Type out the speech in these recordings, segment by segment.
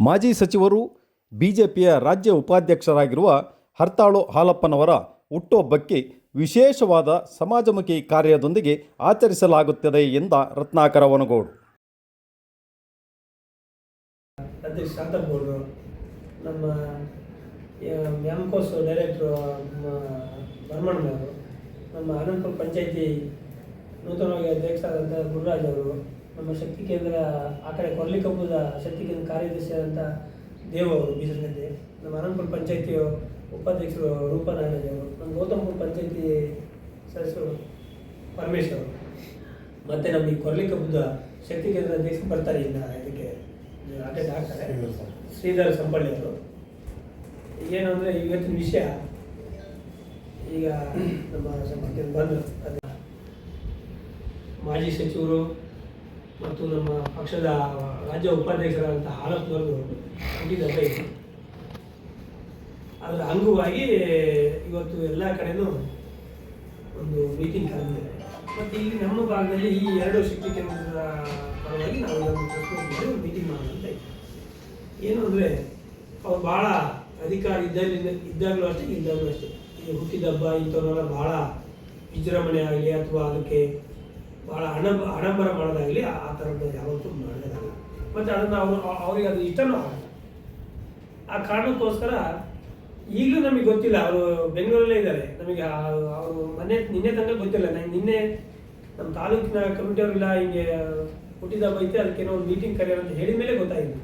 ಮಾಜಿ ಸಚಿವರು ಬಿಜೆಪಿಯ ರಾಜ್ಯ ಉಪಾಧ್ಯಕ್ಷರಾಗಿರುವ ಹರ್ತಾಳು ಹಾಲಪ್ಪನವರ ಹುಟ್ಟುಹಬ್ಬಕ್ಕೆ ವಿಶೇಷವಾದ ಸಮಾಜಮುಖಿ ಕಾರ್ಯದೊಂದಿಗೆ ಆಚರಿಸಲಾಗುತ್ತದೆ ಎಂದ ರತ್ನಾಕರ ವನಗೋಡು. ಅಧ್ಯಕ್ಷ ಶಾಂತಗೌಡರು ನಮ್ಮ ಮ್ಯಾಮ್ಕೋಸ್ ಡೈರೆಕ್ಟ್ರು ಬರ್ಮಣ್ಣನವರು ನಮ್ಮ ಅನಂತಪುರ ಪಂಚಾಯತಿ ನೂತನವಾಗಿ ಅಧ್ಯಕ್ಷರಾದಂಥ ಗುರುರಾಜ್ ಅವರು ನಮ್ಮ ಶಕ್ತಿ ಕೇಂದ್ರ ಆ ಕಡೆ ಕೊರ್ಲಿಕಬ್ಬದ ಶಕ್ತಿ ಕೇಂದ್ರ ಕಾರ್ಯದರ್ಶಿಯಾದಂಥ ದೇವ್ ಅವರು ಬೀದರ್ನಲ್ಲಿ ನಮ್ಮ ಅನಂತಪುರ ಪಂಚಾಯತಿ ಉಪಾಧ್ಯಕ್ಷರು ರೂಪನಾರಾಯಣ ದೇವರು. ನಮ್ಮ ಗೌತಮಪುರ ಪಂಚಾಯತಿ ಸದಸ್ಯರು ಪರಮೇಶ್ ಅವರು. ಮತ್ತು ನಮ್ಮ ಈ ಕೊರ್ಲಿಕಬ್ಬದ ಶಕ್ತಿ ಕೇಂದ್ರ ಅಧ್ಯಕ್ಷರು ಬರ್ತಾರೆ ಇನ್ನು ಇದಕ್ಕೆ. ಅಟೆಂಡ್ ಆಗ್ತಾರೆ ಶ್ರೀಧರ್ ಸಂಪಳ್ಳಿ. ಅವರು. ಏನು ಅಂದರೆ ಇವತ್ತಿನ ವಿಷಯ ಈಗ ನಮ್ಮ ಸಭೆಗೆ ಬಂದರು ಅದು ಮಾಜಿ ಸಚಿವರು ಮತ್ತು ನಮ್ಮ ಪಕ್ಷದ ರಾಜ್ಯ ಉಪಾಧ್ಯಕ್ಷರಾದಂಥ ಹಾಲಪ್ಪನವರು ಹುಟ್ಟಿದಂತೆ ಇದು. ಅದರ ಅಂಗವಾಗಿ ಇವತ್ತು ಎಲ್ಲ ಕಡೆನೂ ಒಂದು ಮೀಟಿಂಗ್ ಕರೆದಿದ್ದಾರೆ. ಮತ್ತು ಇಲ್ಲಿ ನಮ್ಮ ಭಾಗದಲ್ಲಿ ಈ ಎರಡು ಶಕ್ತಿ ಕೇಂದ್ರದ ಪರವಾಗಿ ನಾವು ಮಾಡಿ ಮೀಟಿಂಗ್ ಮಾಡೋದಂತ. ಏನು ಅಂದರೆ, ಅವ್ರು ಭಾಳ ಅಧಿಕಾರ ಇದ್ದಲ್ಲಿ ಇದ್ದಾಗಲೂ ಅಷ್ಟೇ ಇದ್ದಾಗಲೂ ಅಷ್ಟೇ. ಈ ಹುಟ್ಟಿದ ಹಬ್ಬ ಇಂಥವ್ರೆಲ್ಲ ಭಾಳ ವಿಜೃಂಭಣೆ ಆಗಲಿ ಅಥವಾ ಅದಕ್ಕೆ ಭಾಳ ಹಣ, ಹಣಬರ ಮಾಡೋದಾಗಲಿ ಆ ಥರದ್ದು ಯಾವತ್ತೂ ಮಾಡೋದಾಗಲ್ಲ ಮತ್ತು ಅದನ್ನು ಅವರು ಅವ್ರಿಗೆ ಅದು ಇಷ್ಟನೂ ಆಗಲ್ಲ. ಆ ಕಾರಣಕ್ಕೋಸ್ಕರ ಈಗಲೂ ನಮಗೆ ಗೊತ್ತಿಲ್ಲ, ಅವರು ಬೆಂಗಳೂರಲ್ಲೇ ಇದ್ದಾರೆ. ನಮಗೆ ಅವರು ಮೊನ್ನೆ, ನಿನ್ನೆ ತನಕ ಗೊತ್ತಿಲ್ಲ. ನಂಗೆ ನಿನ್ನೆ ನಮ್ಮ ತಾಲೂಕಿನ ಕಮಿಟಿಯವರೆಲ್ಲ ಹಿಂಗೆ ಹುಟ್ಟಿದ ಐತೆ ಅದಕ್ಕೇನೋ ಒಂದು ಮೀಟಿಂಗ್ ಕರೆಯೋಣ ಅಂತ ಹೇಳಿದ ಮೇಲೆ ಗೊತ್ತಾಯಿತು.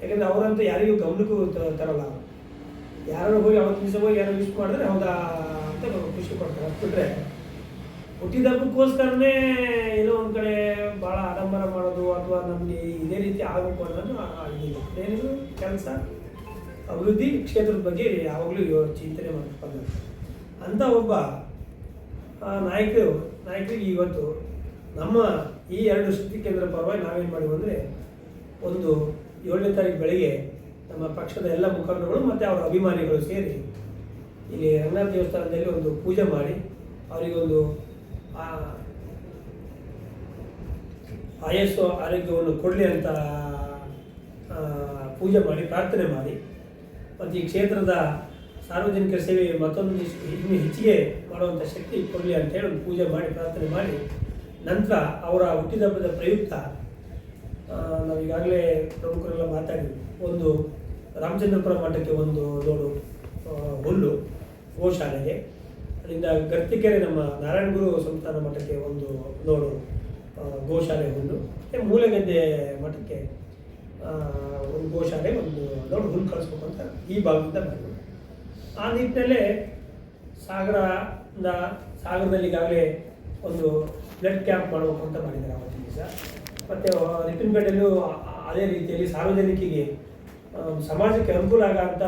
ಯಾಕಂದ್ರೆ ಅವರಂತೂ ಯಾರಿಗೂ ಗಮನಕ್ಕೂ ತರಲ್ಲ ಯಾರು ಹೋಗಿ ಅವತ್ತು ದಿವಸ ಹೋಗಿ ಯಾರೋ ವಿಶ್ ಮಾಡಿದ್ರೆ ಹೌದಾ ಅಂತ ಖುಷಿ ಪಡ್ತಾರೆ ಅದು ಬಿಟ್ರೆ ಹುಟ್ಟಿದ ಹಬ್ಬಕ್ಕೋಸ್ಕರನೇ ಏನೋ ಒಂದು ಕಡೆ ಭಾಳ ಆಡಂಬರ ಮಾಡೋದು ಅಥವಾ ನಮಗೆ ಇದೇ ರೀತಿ ಆಗಬೇಕು ಅನ್ನೋದು ಏನಿದ್ರು ಕೆಲಸ? ಅಭಿವೃದ್ಧಿ ಕ್ಷೇತ್ರದ ಬಗ್ಗೆ ಯಾವಾಗಲೂ ಚಿಂತನೆ ಮಾಡ್ಕೊಂಡು ಅಂತ ಒಬ್ಬ ನಾಯಕರು ನಾಯಕರಿಗೆ ಇವತ್ತು ನಮ್ಮ ಈ ಎರಡು ಶಕ್ತಿ ಕೇಂದ್ರ ಪರವಾಗಿ ನಾವೇನು ಮಾಡಿವು ಅಂದರೆ ಒಂದು ಏಳನೇ ತಾರೀಕು ಬೆಳಗ್ಗೆ ನಮ್ಮ ಪಕ್ಷದ ಎಲ್ಲ ಮುಖಂಡರುಗಳು ಮತ್ತು ಅವರ ಅಭಿಮಾನಿಗಳು ಸೇರಿ ಇಲ್ಲಿ ರಂಗನಾಥ ದೇವಸ್ಥಾನದಲ್ಲಿ ಒಂದು ಪೂಜೆ ಮಾಡಿ ಅವರಿಗೆ ಒಂದು ಆ, ಆಯಸ್ಸು ಆರೋಗ್ಯವನ್ನು ಕೊಡಲಿ ಅಂತ ಪೂಜೆ ಮಾಡಿ, ಪ್ರಾರ್ಥನೆ ಮಾಡಿ. ಮತ್ತು ಈ ಕ್ಷೇತ್ರದ ಸಾರ್ವಜನಿಕ ಸೇವೆ ಮತ್ತೊಂದು ಇನ್ನೂ ಹೆಚ್ಚಿಗೆ ಮಾಡುವಂಥ ಶಕ್ತಿ ಕೊಡಲಿ ಅಂತೇಳಿ ಒಂದು ಪೂಜೆ ಮಾಡಿ, ಪ್ರಾರ್ಥನೆ ಮಾಡಿ. ನಂತರ ಅವರ ಹುಟ್ಟಿದಬ್ಬದ ಪ್ರಯುಕ್ತ ನಾವು ಈಗಾಗಲೇ ಪ್ರಮುಖರೆಲ್ಲ ಮಾತಾಡಿದ್ವಿ ಒಂದು ರಾಮಚಂದ್ರಪುರ ಮಠಕ್ಕೆ ಒಂದು ದೊಡ್ಡ ಹುಲ್ಲು, ಗೋಶಾಲೆಗೆ. ಅಲ್ಲಿಂದ ಗರ್ತಿಕೆರೆ ನಮ್ಮ ನಾರಾಯಣಗುರು ಸಂಸ್ಥಾನ ಮಠಕ್ಕೆ ಒಂದು ನೋಡು ಗೋಶಾಲೆ ಒಂದು. ಮೂಲಗದ್ದೆ ಮಠಕ್ಕೆ ಒಂದು ಗೋಶಾಲೆ ಒಂದು ನೋಡು ಹುಲ್ಲು ಕಳಿಸ್ಬೇಕು ಅಂತ ಈ ಭಾಗದಿಂದ ಬಂದರು ಆ ನಿಟ್ಟಿನಲ್ಲೇ ಸಾಗರದಿಂದ ಸಾಗರದಲ್ಲಿ ಈಗಾಗಲೇ ಒಂದು ಬ್ಲಡ್ ಕ್ಯಾಂಪ್ ಮಾಡಬೇಕು ಅಂತ ಮಾಡಿದ್ದಾರೆ ಅವತ್ತಿನ ದಿವಸ. ಮತ್ತು ಆ- ಅದೇ ರೀತಿಯಲ್ಲಿ ಸಾರ್ವಜನಿಕರಿಗೆ ಸಮಾಜಕ್ಕೆ ಅನುಕೂಲ ಆಗೋಂಥ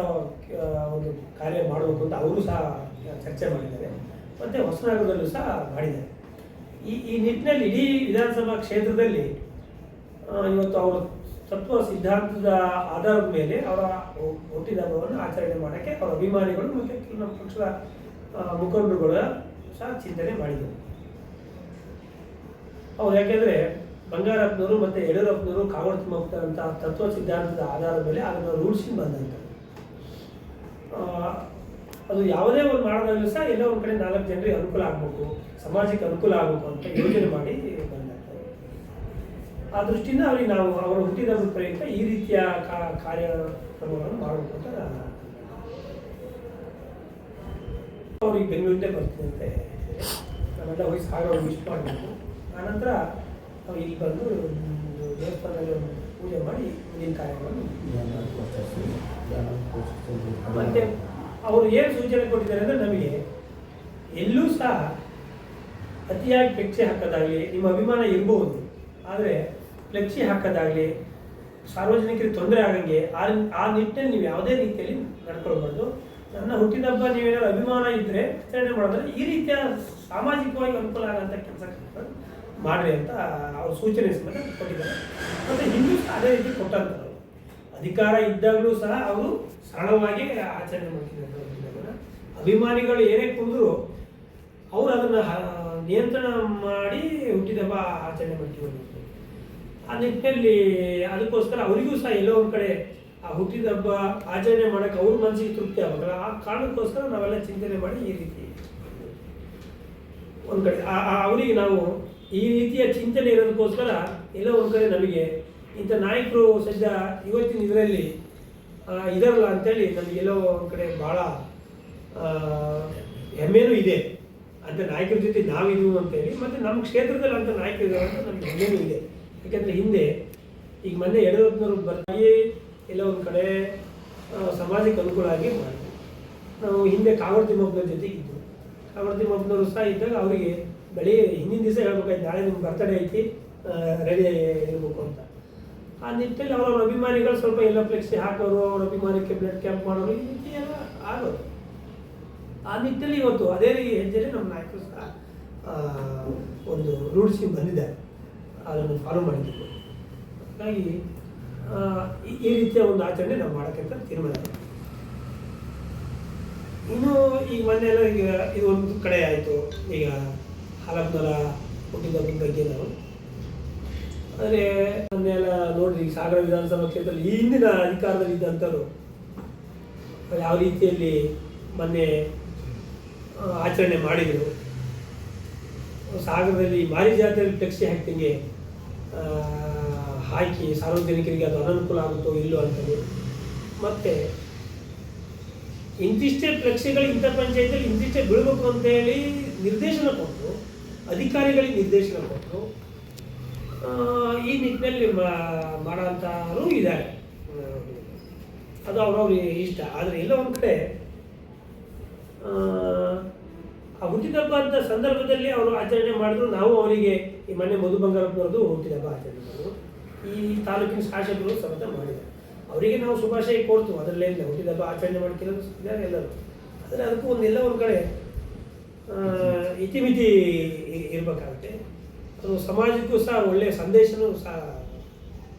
ಆ, ಒಂದು ಕಾರ್ಯ ಮಾಡಬೇಕು ಅಂತ ಅವರು ಸಹ ಚರ್ಚೆ ಮಾಡಿದ್ದಾರೆ. ಮತ್ತು ಹೊಸನಗರದಲ್ಲೂ ಸಹ ಮಾಡಿದ್ದಾರೆ. ಈ ಈ ನಿಟ್ಟಿನಲ್ಲಿ ಇಡೀ ವಿಧಾನಸಭಾ ಕ್ಷೇತ್ರದಲ್ಲಿ ಇವತ್ತು ಅವರು ತತ್ವ ಸಿದ್ಧಾಂತದ ಆಧಾರದ ಮೇಲೆ ಅವರ ಹುಟ್ಟಿದ ಹಬ್ಬವನ್ನು ಆಚರಣೆ ಮಾಡೋಕ್ಕೆ ಅವರ ಅಭಿಮಾನಿಗಳು ಮತ್ತು ನಮ್ಮ ಪಕ್ಷದ ಮುಖಂಡರುಗಳು ಸಹ ಚಿಂತನೆ ಮಾಡಿದರು. ಅವ್ರು ಯಾಕೆಂದರೆ ಬಂಗಾರಪ್ಪನವರು ಮತ್ತು ಯಡಿಯೂರಪ್ಪನವರು ಕಾಂಗ್ರೆಸ್ ತಿಮ್ಮಪ್ಪನಂಥ ತತ್ವ ಸಿದ್ಧಾಂತದ ಆಧಾರದ ಮೇಲೆ ಅದನ್ನು ರೂಢಿಸಿ ಬಂದಂಥ ಅದು ಯಾವುದೇ ಒಂದು ಮಾಡೋದ್ರಲ್ಲೂ ಸಹ ಎಲ್ಲೋ ಒಂದು ಕಡೆ ನಾಲ್ಕು ಜನರಿಗೆ ಅನುಕೂಲ ಆಗಬೇಕು ಸಮಾಜಕ್ಕೆ ಅನುಕೂಲ ಆಗಬೇಕು ಅಂತ ಯೋಚನೆ ಮಾಡಿ ಬಂದಾಗ್ತದೆ ಆ ದೃಷ್ಟಿಯಿಂದ ಅವ್ರಿಗೆ ನಾವು ಅವರು ಹುಟ್ಟಿದ ಒಂದು ಪ್ರಯುಕ್ತ ಈ ರೀತಿಯ ಕಾರ್ಯಕ್ರಮಗಳನ್ನು ಮಾಡಬೇಕು ಅಂತ ಅವ್ರಿಗೆ ಬೆಂಗಳೂರಿಂದೇ ಬರ್ತಿದಂತೆ ನಾವೆಲ್ಲ ಹೋಗಿ ಸಾಗರ ವಿಶ್ ಮಾಡಬೇಕು. ಆನಂತರ ನಾವು ಇಲ್ಲಿ ಬಂದು ದೇವಸ್ಥಾನದಲ್ಲಿ ಒಂದು ಪೂಜೆ ಮಾಡಿ ಮುಂದಿನ ಕಾರ್ಯಗಳನ್ನು ಮತ್ತೆ ಅವರು ಏನು ಸೂಚನೆ ಕೊಟ್ಟಿದ್ದಾರೆ ಅಂದರೆ ನಮಗೆ ಎಲ್ಲೂ ಸಹ ಅತಿಯಾಗಿ ಫ್ಲೆಕ್ಸಿ ಹಾಕೋದಾಗಲಿ, ನಿಮ್ಮ ಅಭಿಮಾನ ಇರಬಹುದು ಆದರೆ ಫ್ಲೆಕ್ಸಿ ಹಾಕೋದಾಗಲಿ, ಸಾರ್ವಜನಿಕರಿಗೆ ತೊಂದರೆ ಆಗಂಗೆ ಆ ಆ ನಿಟ್ಟಿನಲ್ಲಿ ನೀವು ಯಾವುದೇ ರೀತಿಯಲ್ಲಿ ನಡ್ಕೊಳ್ಬಾರ್ದು. ನನ್ನ ಹುಟ್ಟಿದಬ್ಬ ನೀವೇನಾದ್ರು ಅಭಿಮಾನ ಇದ್ದರೆ ಆಚರಣೆ ಮಾಡೋದ್ರೆ ಈ ರೀತಿಯ ಸಾಮಾಜಿಕವಾಗಿ ಅನುಕೂಲ ಆಗೋಂಥ ಕೆಲಸ ಮಾಡ್ರಿ ಅಂತ ಅವ್ರು ಸೂಚನೆ ಕೊಟ್ಟಿದ್ದಾರೆ. ಮತ್ತು ಹಿಂದೂ ಅದೇ ರೀತಿ ಕೊಟ್ಟಂಥದ್ದು ಅಧಿಕಾರ ಇದ್ದಾಗಲೂ ಸಹ ಅವರು ಸರಳವಾಗಿ ಆಚರಣೆ ಮಾಡ್ತಿದ್ದಾರೆ. ಅಭಿಮಾನಿಗಳು ಏನೇ ಕುಡಿದ್ರು ಅವರು ಅದನ್ನು ನಿಯಂತ್ರಣ ಮಾಡಿ ಹುಟ್ಟಿದ ಹಬ್ಬ ಆಚರಣೆ ಮಾಡ್ತೀವಿ ಆ ನಿಟ್ಟಿನಲ್ಲಿ ಅದಕ್ಕೋಸ್ಕರ ಅವರಿಗೂ ಸಹ ಎಲ್ಲೋ ಒಂದು ಕಡೆ ಆ ಹುಟ್ಟಿದ ಹಬ್ಬ ಆಚರಣೆ ಮಾಡೋಕೆ ಅವ್ರ ಮನಸ್ಸಿಗೆ ತೃಪ್ತಿ ಆಗಬೇಕಲ್ಲ. ಆ ಕಾರಣಕ್ಕೋಸ್ಕರ ನಾವೆಲ್ಲ ಚಿಂತನೆ ಮಾಡಿ ಈ ರೀತಿ ಒಂದು ಕಡೆ. ಅವರಿಗೆ ನಾವು ಈ ರೀತಿಯ ಚಿಂತನೆ ಇರೋದಕ್ಕೋಸ್ಕರ ಎಲ್ಲೋ ಒಂದು ಕಡೆ ನಮಗೆ ಇಂಥ ನಾಯಕರು ಸದ್ಯ ಇವತ್ತಿನ ಇದರಲ್ಲಿ ಇದಾರಲ್ಲ ಅಂತೇಳಿ ನಮಗೆಲ್ಲೋ ಒಂದು ಕಡೆ ಭಾಳ ಹೆಮ್ಮೆನೂ ಇದೆ. ಅಂತ ನಾಯಕರ ಜೊತೆ ನಾವಿದೀವಿ ಅಂತೇಳಿ, ಮತ್ತು ನಮ್ಮ ಕ್ಷೇತ್ರದಲ್ಲಿ ಅಂತ ನಾಯಕರು ಇದ್ದಾರೆ ಅಂತ ನಮ್ಗೆ ಹೆಮ್ಮೆನೂ ಇದೆ. ಯಾಕೆಂದರೆ ಹಿಂದೆ, ಈಗ ಮೊನ್ನೆ ಯಡಿಯೂರಪ್ಪನವರು ಬರ್ತಾಗಿ ಎಲ್ಲ ಒಂದು ಕಡೆ ಸಮಾಜಕ್ಕೆ ಅನುಕೂಲ ಆಗಿ ಮಾಡಿದ್ವಿ ನಾವು ಹಿಂದೆ ಕಾವರ್ತಿ ಮಬ್ಬನ ಜೊತೆ ಇದ್ದವು ಕಾವರ್ತಿ ತಿಮ್ಮಪ್ಪನವರು ಸಹ ಇದ್ದಾಗ ಅವರಿಗೆ ಬೆಳಿಗ್ಗೆ ಹಿಂದಿನ ದಿವಸ ಹೇಳ್ಬೇಕಾಯ್ತು, ನಾಳೆ ನಿಮ್ಗೆ ಬರ್ತಡೇ ಐತಿ ರೆಡಿ ಇರಬೇಕು ಅಂತ. ಆ ನಿಟ್ಟಿನಲ್ಲಿ ಅವರವ್ರ ಅಭಿಮಾನಿಗಳು ಸ್ವಲ್ಪ ಎಲ್ಲ ಫ್ಲೆಕ್ಸಿ ಹಾಕೋರು, ಅವ್ರ ಅಭಿಮಾನಕ್ಕೆ ಬ್ಲಡ್ ಕ್ಯಾಂಪ್ ಮಾಡೋರು, ಈ ರೀತಿ ಎಲ್ಲ ಆಗೋದು. ಆ ನಿಟ್ಟಿನಲ್ಲಿ ಇವತ್ತು ಅದೇ ರೀತಿ ಹೆಜ್ಜೆಲೆ ನಮ್ಮ ನಾಯಕರು ಸಹ ಒಂದು ರೂಢಿಸಿ ಬಂದಿದ್ದಾರೆ. ಅದನ್ನು ಫಾಲೋ ಮಾಡಿದ್ದೀವಿ. ಹಾಗಾಗಿ ಈ- ರೀತಿಯ ಒಂದು ಆಚರಣೆ ನಾವು ಮಾಡೋಕ್ಕಂತ ತೀರ್ಮಾನ. ಇನ್ನು ಈಗ ಮೊನ್ನೆ ಎಲ್ಲ ಈಗ ಇದು ಒಂದು ಕಡೆ ಆಯಿತು. ಈಗ ಹಾಲಪ್ಪನವರ ಹುಟ್ಟಿದ ಬಗ್ಗೆ ನಾವು ಆದರೆ ಮೊನ್ನೆಲ್ಲ ನೋಡ್ರಿ, ಸಾಗರ ವಿಧಾನಸಭಾ ಕ್ಷೇತ್ರದಲ್ಲಿ ಈ ಹಿಂದಿನ ಅಧಿಕಾರದಲ್ಲಿ ಇದ್ದಂಥವ್ರು. ಯಾವ ರೀತಿಯಲ್ಲಿ ಮೊನ್ನೆ ಆಚರಣೆ ಮಾಡಿದರು. ಸಾಗರದಲ್ಲಿ ಮಾರಿ ಜಾತ್ರೆಯಲ್ಲಿ ಫ್ಲೆಕ್ಸಿ ಹಾಕ್ತಿಂಗೆ ಹಾಕಿ ಸಾರ್ವಜನಿಕರಿಗೆ ಅದು ಅನನುಕೂಲ ಆಗುತ್ತೋ ಇಲ್ಲೋ ಅಂತೇಳಿ. ಮತ್ತೆ, ಇಂತಿಷ್ಟೇ ಫ್ಲೆಕ್ಸಿಗಳು ಇಂಥ ಪಂಚಾಯತಿಯಲ್ಲಿ ಇಂತಿಷ್ಟೇ ಬೀಳಬೇಕು ಅಂತೇಳಿ ನಿರ್ದೇಶನ ಕೊಟ್ಟು ಅಧಿಕಾರಿಗಳಿಗೆ ನಿರ್ದೇಶನ ಕೊಟ್ಟು ಈ ನಿಟ್ಟಿನಲ್ಲಿ ಮಾಡೋಂಥವರು ಇದ್ದಾರೆ. ಅದು ಅವ್ರವ್ರಿಗೆ ಇಷ್ಟ. ಆದರೆ ಎಲ್ಲ ಒಂದು ಕಡೆ ಆ, ಹುಟ್ಟಿದಬ್ಬ ಅಂತ ಸಂದರ್ಭದಲ್ಲಿ ಅವರು ಆಚರಣೆ ಮಾಡಿದ್ರು ನಾವು ಅವರಿಗೆ ಈ ಮೊನ್ನೆ ಮಧು ಬಂಗಾರಪ್ಪನವ್ರದ್ದು ಹುಟ್ಟಿದಬ್ಬ ಆಚರಣೆ ಮಾಡಿದ್ರು. ಈ ತಾಲೂಕಿನ ಶಾಸಕರು ಸಮೇತ ಮಾಡಿದ್ದಾರೆ. ಅವರಿಗೆ ನಾವು ಶುಭಾಶಯ ಕೋರ್ತು ಹುಟ್ಟಿದ ಹುಟ್ಟಿದಬ್ಬ ಆಚರಣೆ ಮಾಡ್ತಿರೋದು ಇದ್ದಾರೆ ಎಲ್ಲರೂ. ಆದರೆ ಅದಕ್ಕೂ ಒಂದು ಎಲ್ಲ ಒಂದು ಕಡೆ ಇತಿಮಿತಿ ಇರ್ಬೇಕಾಗುತ್ತೆ. ಅದು ಸಮಾಜಕ್ಕೂ ಸಹ ಒಳ್ಳೆಯ ಸಂದೇಶನೂ ಸಹ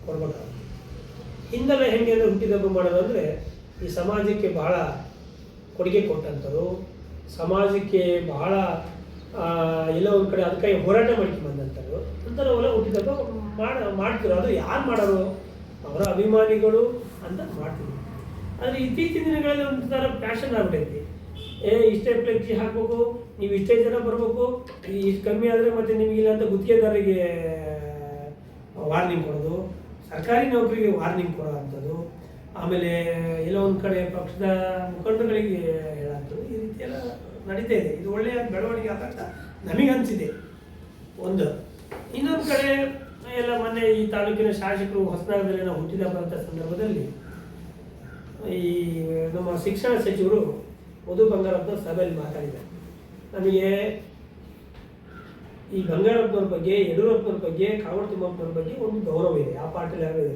ಕೊಡ್ಬೇಕಾಗುತ್ತೆ. ಹಿಂದೆಲ್ಲ ಹೆಂಗೆ ಅಂದರೆ ಹುಟ್ಟಿದಬ್ಬ ಮಾಡೋದು ಅಂದರೆ ಈ ಸಮಾಜಕ್ಕೆ ಬಹಳ ಕೊಡುಗೆ ಕೊಟ್ಟಂಥವ್ರು ಸಮಾಜಕ್ಕೆ ಬಹಳ ಎಲ್ಲ ಒಂದು ಕಡೆ ಅದಕ್ಕಾಗಿ ಹೋರಾಟ ಮಾಡ್ಕೊಂಡು ಬಂದಂಥವ್ರು ಅಂಥವ್ರೆಲ್ಲ ಹುಟ್ಟಿದಬ್ಬ ಮಾಡ, ಮಾಡ್ತಿರೋ, ಅದು ಯಾರು ಮಾಡೋರು? ಅವರ ಅಭಿಮಾನಿಗಳು ಅಂತ ಮಾಡ್ತಿದ್ರು. ಆದರೆ ಇತ್ತೀಚಿನ ದಿನಗಳಲ್ಲಿ ಒಂದು ಥರ ಪ್ಯಾಶನ್ ಆಗ್ಬಿಟ್ಟೈತಿ ಏ, ಇಷ್ಟೇ ಫ್ಲೆಕ್ಸಿ ಹಾಕ್ಬೇಕು, ನೀವು ಇಷ್ಟೇ ಜನ ಬರಬೇಕು ಇಷ್ಟು ಕಮ್ಮಿ ಆದರೆ ಮತ್ತೆ ಇಲ್ಲ ಅಂತ ಗುತ್ತಿಗೆದಾರರಿಗೆ ವಾರ್ನಿಂಗ್ ಕೊಡೋದು, ಸರ್ಕಾರಿ ನೌಕರಿಗೆ ವಾರ್ನಿಂಗ್ ಕೊಡೋ ಅಂಥದ್ದು ಆಮೇಲೆ ಎಲ್ಲೋ ಒಂದು ಕಡೆ ಪಕ್ಷದ ಮುಖಂಡಗಳಿಗೆ ಹೇಳೋಂಥದ್ದು ಈ ರೀತಿ ಎಲ್ಲ ನಡೀತಾ ಇದೆ. ಇದು ಒಳ್ಳೆಯ ಬೆಳವಣಿಗೆ ಆದಂತ ನಮಗೆ ಅನಿಸಿದೆ. ಒಂದು. ಇನ್ನೊಂದು ಕಡೆ, ಎಲ್ಲ ಮೊನ್ನೆ ಈ ತಾಲೂಕಿನ ಶಾಸಕರು ಹೊಸನಗರದಲ್ಲಿ ನಾವು ಹುಟ್ಟಿದ ಬರಂಥ ಸಂದರ್ಭದಲ್ಲಿ, ಈ ನಮ್ಮ ಶಿಕ್ಷಣ ಸಚಿವರು ಮಧು ಬಂಗಾರಪ್ಪ ಸಭೆಯಲ್ಲಿ ಮಾತಾಡಿದೆ ನಮಗೆ ಈ ಬಂಗಾರಪ್ಪನವ್ರ ಬಗ್ಗೆ, ಯಡಿಯೂರಪ್ಪನವ್ರ ಬಗ್ಗೆ ಕಾವಡ್ ತಿಮ್ಮಪ್ಪನವ್ರ ಬಗ್ಗೆ ಒಂದು ಗೌರವ ಇದೆ. ಆ ಪಾರ್ಟಿಲಿ ಯಾರೋ ಇದೆ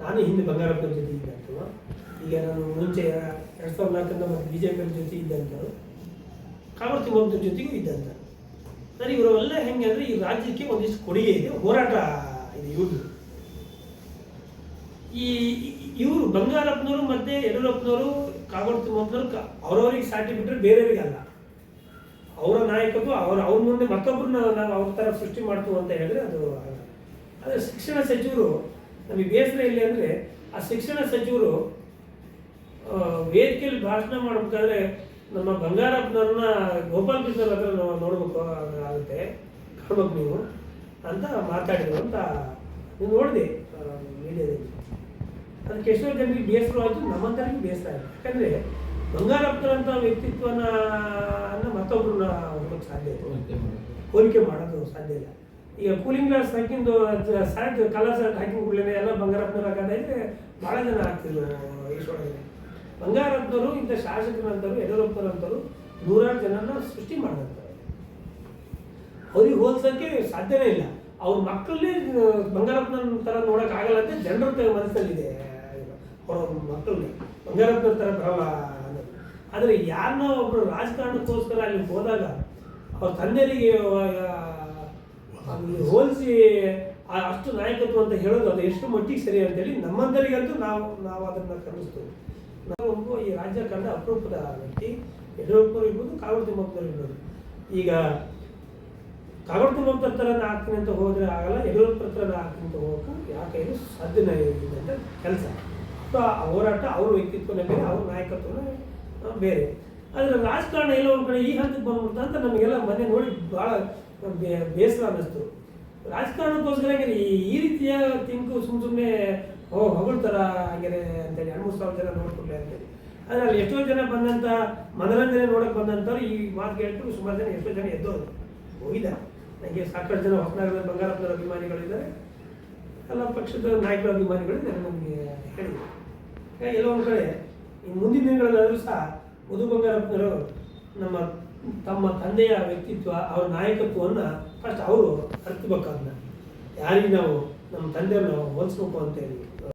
ನಾನು ಹಿಂದೆ ಬಂಗಾರಪ್ಪನ ಜೊತೆ ಇದ್ದಂಥವ ಈಗ ನಾನು ಮುಂಚೆ ಎರಡು ಸಾವಿರದ ನಾಲ್ಕರಿಂದ ಮತ್ತು ಬಿ ಜೆ ಪಿ ಜೊತೆ ಇದ್ದಂಥವ್ರು ಕಾವಡ್ ತಿಮ್ಮಪ್ಪನ ಜೊತೆಗೂ ಇದ್ದಂಥ ಸರ್ ಇವರೆಲ್ಲ ಹೆಂಗೆ ಅಂದರೆ ಈ ರಾಜ್ಯಕ್ಕೆ ಒಂದಿಷ್ಟು ಕೊಡುಗೆ ಇದೆ, ಹೋರಾಟ ಇದೆ ಇವ್ರದ್ದು. ಈ ಇವರು ಬಂಗಾರಪ್ಪನವರು ಮತ್ತೆ ಯಡಿಯೂರಪ್ಪನವರು ಕಾಗೋಡು ತಿಮ್ಮಪ್ಪನವರು ಅವ್ರವ್ರಿಗೆ ಸಾಟಿ ಬಿಟ್ಟರೆ ಬೇರೆಯವರಿಗಲ್ಲ ಅವರ ನಾಯಕತ್ವ, ಅವ್ರ ಅವ್ರ ಮುಂದೆ ಮತ್ತೊಬ್ಬರನ್ನ ನಾವು ಅವ್ರ ಥರ ಸೃಷ್ಟಿ ಮಾಡ್ತೀವಿ ಅಂತ ಹೇಳಿದ್ರೆ ಅದು. ಆದರೆ ಶಿಕ್ಷಣ ಸಚಿವರು ನಮಗೆ ಬೇಸರ ಇಲ್ಲ ಅಂದರೆ ಆ ಶಿಕ್ಷಣ ಸಚಿವರು ವೇದಿಕೆಯಲ್ಲಿ ಭಾಷಣ ಮಾಡಬೇಕಾದ್ರೆ ನಮ್ಮ ಬಂಗಾರಪ್ಪನವ್ರನ್ನ ಗೋಪಾಲ್ ಕೃಷ್ಣ ಹತ್ರ ನಾವು ನೋಡ್ಬೇಕು ಆಗುತ್ತೆ. ಕಾಣ್ಬೇಕು ನೀವು ಅಂತ ಮಾತಾಡಿದ್ರು ಅಂತ ನೀವು ನೋಡಿದೆ ಮೀಡಿಯಾದಲ್ಲಿ. ಅದಕ್ಕೆ ಎಷ್ಟೋ ಜನರಿಗೆ ಬೇಸರ ಆಯಿತು ನಮ್ಮಂತರಿಗೆ ಬೇಸರ ಆಯಿತು. ಯಾಕಂದರೆ ಬಂಗಾರಪ್ಪನಂಥ ವ್ಯಕ್ತಿತ್ವನ ಮತ್ತೊಬ್ಬರು ಮತ್ತೊಬ್ಬರನ್ನ ಹೋಗೋಕ್ಕೆ ಸಾಧ್ಯ ಇಲ್ಲ. ಹೋಲಿಕೆ ಮಾಡೋದು. ಸಾಧ್ಯ ಇಲ್ಲ. ಈಗ ಕೂಲಿಂಗ್ ಗ್ಲಾಸ್ ಹಾಕಿಂದು ಶರ್ಟ್ ಕಲರ್ ಶರ್ಟ್ ಹಾಕಿದ ಕೂಡಲೇ ಎಲ್ಲ ಬಂಗಾರಪ್ಪನವ್ರು ಹಾಕೋದಾದ್ರೆ ಭಾಳ ಜನ ಆಗ್ತಿಲ್ಲ ಈಶ್ವರದಲ್ಲಿ ಬಂಗಾರಪ್ಪನವರು ಇಂಥ ಶಾಸಕರಂತರು ಯಡಿಯೂರಪ್ಪನಂತರು ನೂರಾರು ಜನನ ಸೃಷ್ಟಿ ಮಾಡಿದಂಥವ್ರು. ಅವ್ರಿಗೆ ಹೋಲ್ಸೋಕ್ಕೆ ಸಾಧ್ಯನೇ ಇಲ್ಲ. ಅವ್ರ ಮಕ್ಕಳಲ್ಲಿ ಬಂಗಾರಪ್ಪನ ಥರ ನೋಡೋಕ್ಕಾಗಲ್ಲ ಅಂತ ಜನರ ಮನಸ್ಸಲ್ಲಿದೆ. ಅವ್ರ ಮಕ್ಕಳಿಗೆ ಬಂಗಾರಪ್ಪನ ಥರ ಬರಲ್ಲ ಆದರೆ ಯಾರನ್ನೋ ಒಬ್ಬರು ರಾಜಕಾರಣಕ್ಕೋಸ್ಕರ ಅಲ್ಲಿ ಹೋದಾಗ ಅವ್ರ ತಂದೆಯರಿಗೆ ಹೋಲಿಸಿ ಅಷ್ಟು ನಾಯಕತ್ವ ಅಂತ ಹೇಳೋದು ಅದು ಎಷ್ಟು ಮಟ್ಟಿಗೆ ಸರಿ ಅಂತೇಳಿ ನಮ್ಮಂದರಿಗಂತೂ ನಾವು ನಾವು ಅದನ್ನು ಖಂಡಿಸ್ತೀವಿ ನಾವು ಈ ರಾಜ್ಯ ಕಂಡ ಅಪರೂಪದ ವ್ಯಕ್ತಿ ಯಡಿಯೂರಪ್ಪರು ಇರ್ಬೋದು ಕಾಗೋಡು ತಿಮ್ಮಪ್ಪನವ್ರು ಇರ್ಬೋದು. ಈಗ ಕಾಗೋಡು ತಿಮ್ಮಪ್ಪನ ಹತ್ರನ ಹಾಕ್ತೀನಿ ಅಂತ ಹೋದರೆ ಆಗಲ್ಲ, ಯಡಿಯೂರಪ್ಪ ಹತ್ರನ ಹಾಕ್ತೀನಿ ಅಂತ ಹೋಗಕ್ಕೆ ಯಾಕೆ ಇದು ಸಾಧ್ಯನೇ ಅಂತ ಕೆಲಸ. ಹೋರಾಟ ಅವ್ರ ವ್ಯಕ್ತಿತ್ವನೇ ಬೇರೆ, ಅವ್ರ ನಾಯಕತ್ವನೇ ಬೇರೆ. ಆದರೆ ರಾಜಕಾರಣ ಎಲ್ಲೋ ಒಂದು ಕಡೆ ಈ ಹಂತಕ್ಕೆ ಬಂದ್ಬಿಡ್ತು ಅಂತ ನಮಗೆಲ್ಲ ಮನೆ ನೋಡಿ ಭಾಳ ಬೇಸರ ಅನ್ನಿಸ್ತು. ರಾಜಕಾರಣಕ್ಕೋಸ್ಕರ ಈ ರೀತಿಯ ತಿಂಕು ಸುಮ್ಮ ಸುಮ್ಮನೆ ಓ, ಹೊಗಳ್ತಾರ ಹಾಗೆ ಅಂತೇಳಿ ಎರಡು ಮೂರು ಸಾವಿರ ಜನ ನೋಡ್ಕೊಂಡೆ ಅಂತೇಳಿ. ಆದರೆ ಅಲ್ಲಿ ಎಷ್ಟೋ ಜನ ಬಂದಂಥ ಮನರಂಜನೆ ನೋಡಕ್ಕೆ ಬಂದಂಥವ್ರು ಈ ಮಾತು ಕೇಳ್ಕೊಂಡು ಸುಮಾರು ಜನ, ಎಷ್ಟೋ ಜನ ಎದ್ದೋದು ಹೋಗಿದ ನನಗೆ ಸಾಕಷ್ಟು ಜನ ಹೊಸನಗರದ ಬಂಗಾರಪ್ಪನವರ ಅಭಿಮಾನಿಗಳಿದ್ದಾರೆ ಎಲ್ಲ ಪಕ್ಷದ ನಾಯಕರ ಅಭಿಮಾನಿಗಳಿದ್ದಾರೆ ನಮಗೆ ಹಾಗಾಗಿ ಎಲ್ಲೋ ಒಂದು ಕಡೆ. ಈ ಮುಂದಿನ ದಿನಗಳಲ್ಲಾದರೂ ಸಹ ಮಧು ಬಂಗಾರಪ್ಪನವರು ನಮ್ಮ ತಮ್ಮ ತಂದೆಯ ವ್ಯಕ್ತಿತ್ವ, ಅವರ ನಾಯಕತ್ವವನ್ನು ಫಸ್ಟ್ ಅವರು ಅರ್ಥಬೇಕು ಅದನ್ನ ಯಾರಿಗೆ ನಾವು ನಮ್ಮ ತಂದೆಯನ್ನು ಹೋಲಿಸ್ಬೇಕು ಅಂತ ಹೇಳಿ.